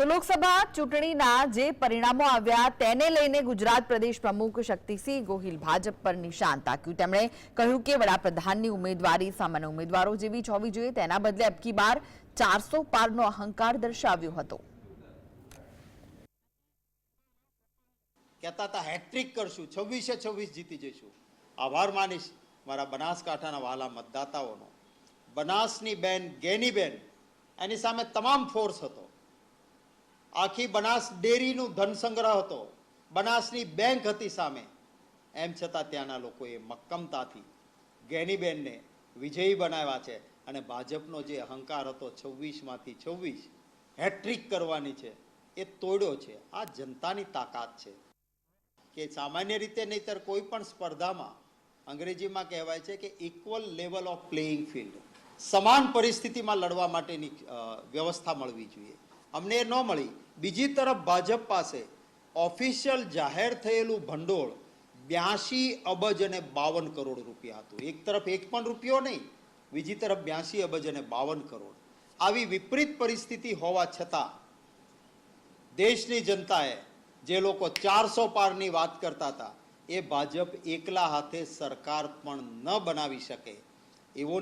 તો લોકસભા ચૂંટણીના જે પરિણામો આવ્યા તેને લઈને ગુજરાત પ્રદેશ પ્રમુખ શક્તિસિંહ ગોહિલ ભાજપ પર નિશાન તાક્યું. તેમણે કહ્યું કે વડાપ્રધાનની ઉમેદવારી, સામાન્ય ઉમેદવારો જેવી જ હોવી જોઈએ, તેના બદલે અબકી બાર ચારસો પારનો અહંકાર દર્શાવ્યો હતો. કહેતા હતા, હેટ્રિક કરશું, છવ્વીસે છવ્વીસ જીતી જઈશું. આભાર માનીશ મારા બનાસકાંઠાના વાલા મતદાતાઓનો. બનાસની બેન, ગેની બેન, એની સામે તમામ ફોર્સ હતો. આખી બનાસ ડેરીનું ધન સંગ્રહ હતો. બનાસની બેંક હતી સામે. એમ છતાં ત્યાંના લોકોએ મક્કમતાથી ગેનીબેનને વિજયી બનાવ્યા છે અને ભાજપનો જે અહંકાર હતો છવ્વીસમાંથી છવ્વીસ હેટ્રિક કરવાની છે, એ તોડ્યો છે. આ જનતાની તાકાત છે. કે સામાન્ય રીતે નહીતર કોઈ પણ સ્પર્ધામાં અંગ્રેજીમાં કહેવાય છે કે equal level of playing field સમાન પરિસ્થિતિમાં લડવા માટેની વ્યવસ્થા મળવી જોઈએ. અમને ન મળી. બીજી તરફ ભાજપ પાસે ઓફિશિયલ જાહેર થયેલું ભંડોળ બ્યાસી અબજ અને બાવન કરોડ રૂપિયા હતું. એક તરફ એક પણ રૂપિયો નહીં, બીજી તરફ બ્યાસી અબજ અને બાવન કરોડ. આવી વિપરીત પરિસ્થિતિ હોવા છતાં દેશની જનતાએ જે લોકો ચારસો પારની વાત કરતા હતા, એ ભાજપ એકલા હાથે સરકાર પણ ન બનાવી શકે એવો